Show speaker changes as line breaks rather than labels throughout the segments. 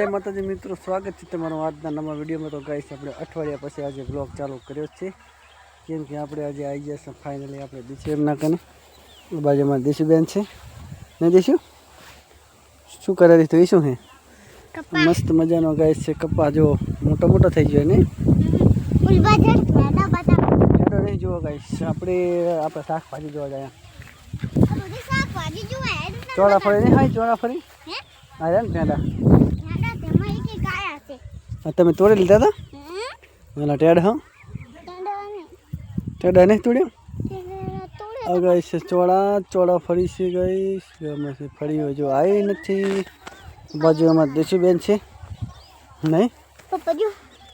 જય માતાજી મિત્રો સ્વાગત છે તમારું આજના નવા વિડીયોમાં. તો ગાઈસ આપણે અઠવાડિયા પછી આજે બ્લોગ ચાલુ કર્યો છે. કેમ કે આપણે આજે આવી ગયા છે ફાઇનલી આપણે દીશું એમના કને બાજુમાં દીશુબેન છે. ને દીશું શું કરે તો એ શું હે મસ્ત મજાનો ગાય છે કપા જો મોટો મોટો થઈ ગયો ને? નહીં જુઓ ગાઈસ આપણે આપણે શાકભાજી જોવા જાય. ચોળા ફરી નહીં હા ચોળા ફરી હા? ને પેંડા આ તમે તોડી લીધા હતા પેલા ટેડ હા? ટેડા નહીં તોડ્યો? ગઈ છે ચોળા ચોળા ફરી છે ગઈ છે ફરી જો આવી નથી. બાજુમાં દેશુબેન છે. નહીં?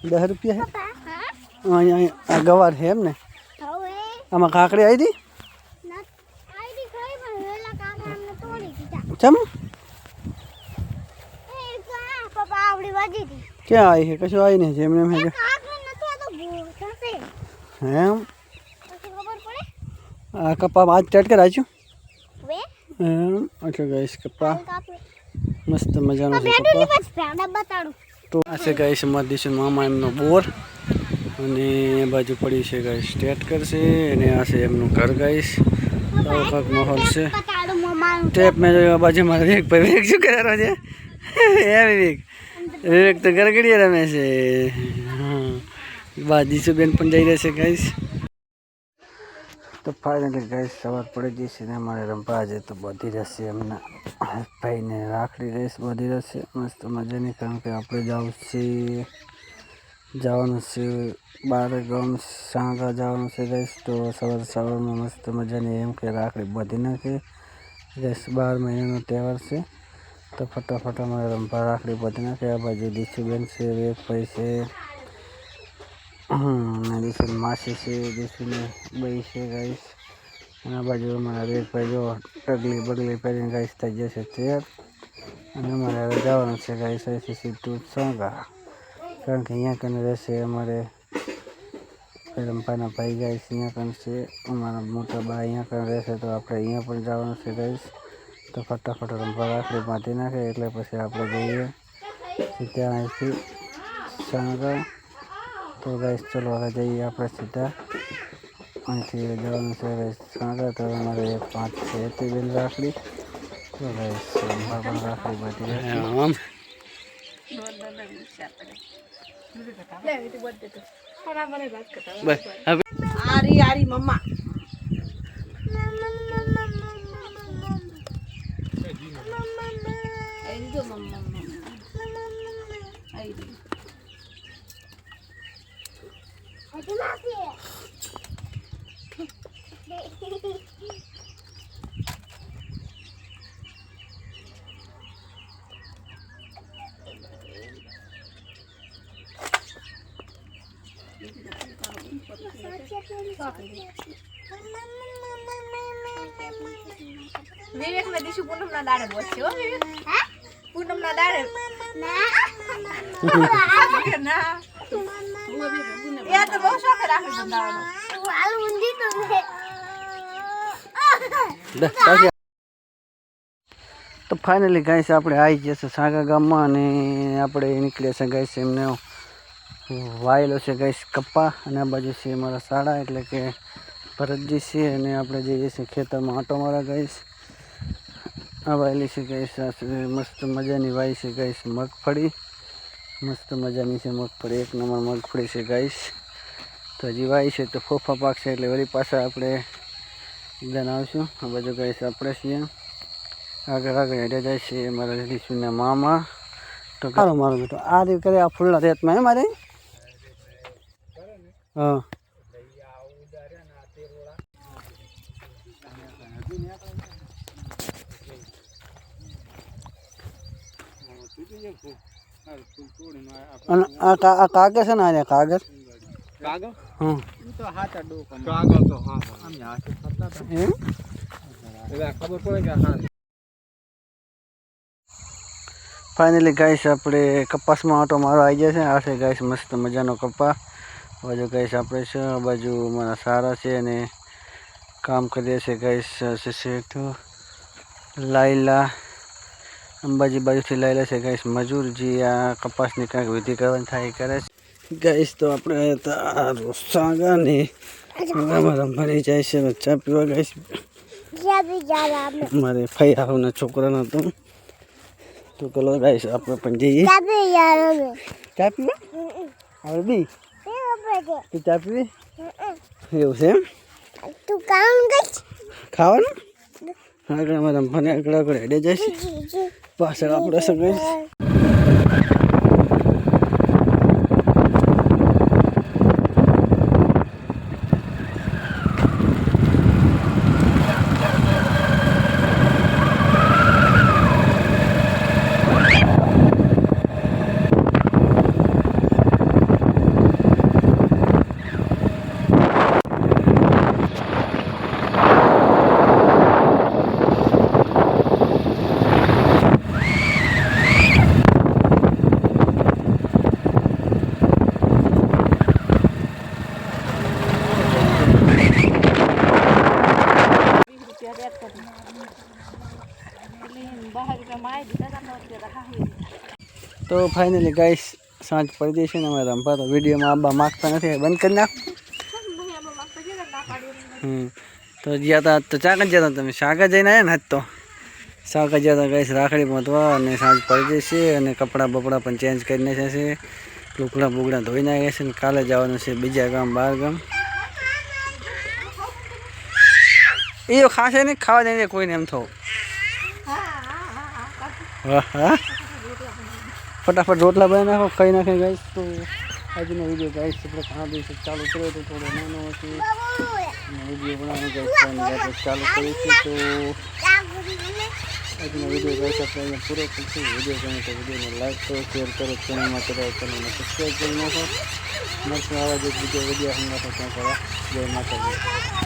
દસ રૂપિયા છે? અહીંયા આ ગવાર છે એમ ને આમાં કાકડી આવી હતી ચમ? ક્યાં આવી છે કશું આવી નહીં છે એમને એમ છે એમ આ કપા આજ ટેટ કરાવ્યું એમ ઓકે ગઈશ કપા મસ્ત મજાનો છે કપા તો આ છે ગાઈસ મધીશ મામા એમનો બોર અને એ બાજુ પડી છે ગાઈસ સ્ટેટ કરશે અને આ છે એમનું ઘર ગાઈસ આવો કાંક માહોલ છે ટેપ મેં બાજુમાં વિવેક ભાઈ વિવેક શું કરેલો છે એ વિવેક વિવેક તો ગરગડીએ રમે છે. બા, દીશુબેન પણ જઈ રહેશે ગાઈસ તો ફાઇનલી ગાઈસ સવાર પડી જશે ને અમારે રમવા આજે તો બધી રહેશે એમના ભાઈને રાખડી રહીશ બધી રહેશે મસ્ત મજાની, કારણ કે આપણે જવું છે, જવાનું છે બાર ગામ, સાંગા જવાનું છે ગાઈસ તો સવાર સવારમાં મસ્ત મજાની એમ કે રાખડી બધી નાખે. ગેસ બાર મહિનાનો તહેવાર છે. તો ફટાફટ અમારે રંભા રાખડી બાંધી નાખે બાજુ દીશુબેન છે વેગભાઈ છે. દીશુની માસી છે દીશુની બઈ છે ગાઈશ અને આ બાજુ અમારા વેગભાઈ જો ટગલી બગલી પહેરીને ગાઈશ થઈ જશે તૈયાર અને અમારે હવે જવાનું છે ગાઈશ અહીંથી સીધું સંગા. કારણ કે અહીંયા કને રહેશે અમારે રંભાના ભાઈ ગાઈશ અહીંયા કન છે. અમારા મોટા બા અહીંયા કન રહેશે તો આપણે અહીંયા પણ જવાનું છે ગાઈશ તો ફટાફટ રંભા રાખડી બાંધી નાખે એટલે પછી આપણે જઈએ સીધા અહીંથી સાંગા તો ગાઈશ ચલો હવે જઈએ આપણે સીધા. અહીંથી જવાનું છે ગાઈશ સાંગા તો અમારે એક પાંચ છે એથી બેન રાખડી. તો ગાઈશ રંભા પણ રાખડી બાંધી બસ હવે
આરી આરી મમ્મા. વિવેક ને દીશું પૂનમ ના દાડે બોલશે હો વિવેક. પૂનમ ના દાડે. ના. એ તો બહુ શોખ રાખે
તો ફાઇનલી ગાઈસ આપણે આવી ગયા છે સાગા ગામમાં અને આપણે નીકળ્યા છે ગાઈસ એમને વાયેલો છે ગઈશ કપ્પા. અને આ બાજુ છે અમારા શાળા એટલે કે ભરતજી છે અને આપણે જઈએ છીએ ખેતરમાં આંટો મારા ગઈશ આ વાયેલી છે ગઈશ મસ્ત મજાની વાય છે ગઈશ મગફળી. મસ્ત મજાની છે મગફળી, એક નંબર મગફળી છે ગઈશ તો હજી વાય છે તો ફોફા પાકશે એટલે વળી પાછા આપણે જણાવીશું આ બાજુ ગઈશ આપણે છીએ. આગળ આગળ હેડે જાય છે મારા રીશુના મામા. તો મારો બેટો, આ રીતે આ ફૂલના રેતમાં હે મારે? હા. અને આ કાગળ છે ને આ કાગળ?
કાગળ?
હમ
તો હાથ કાગળ તો હા
એમ?
એટલે ખબર પડે કે હા
ફાઇનલી ગાઈસ આપણે કપાસમાં આટો મારો આવી જશે છે. આ છે ગાઈસ મસ્ત મજાનો કપા. આ બાજુ ગાઈસ આપણે છે આ બાજુ મારા સારા છે અને કામ કરીએ છીએ ગાઈસ શેઠ લાઈલા અંબાજી બાજુથી લઈ છે ગઈશ મજૂર જે આ કપાસની કાંઈક વિધિ કરવાની થાય કરે છે. ગાઈસ તો આપણે હતા રોસાગા ને અમારા ભરી જાય છે ચા પીવા ગઈશ મારે ફઈ આવના છોકરાનો હતો. તો કલો ગાઈસ આપણે પણ જઈએ. ચા પીવા. હવે બી તું ચા પીવી એવું છે એમ
તું કામ ગઈ
ખાવાનું આગળ અમારા મને આગળ આગળ હેડે જાય છે પાછળ આપણે શું તો ફાઇનલી ગાઈસ સાંજ પડી જશે ને અમે રમવા તો વિડીયોમાં આંબા માગતા નથી બંધ કરી નાખ. તો જ્યાં તા તો ચા જ જતા તમે શાક જઈને આવ્યા ને આજ તો? શાક જ જતા ગાઈસ રાખડી પહોંચવા અને સાંજ પડી જશે અને કપડાં બપડા પણ ચેન્જ કરીને જશે લુકડા બુકડા ધોઈ નાખ્યા છે ને કાલે જવાનું છે બીજા ગામ બહાર ગામ. એ ખાશે નહીં ખાવા જઈને કોઈને એમ થવું. હા હા. ફટાફટ રોટલા બનાવી નાખો, ખાઈ નાખે ગાઈશ તો આજનો વીડિયો ગાઈશ આપણે ઘણા દિવસે ચાલુ કર્યો તો થોડો નાનો હતો. વીડિયો બનાવવાનો ગાઈસ ચાલુ કરીશું તો આજનો વીડિયો ગાઈશ આપણે અહીંયા પૂરો કરીશું. વીડિયો ગમે તો વિડીયોને લાઈક કરો શેર કરો ચેનલમાં કરો ચેનલને સબસ્ક્રાઈબ કરી નાખો. મળશે આવા જ એક બીજો વીડિયો તો ત્યાં જય માતાજી.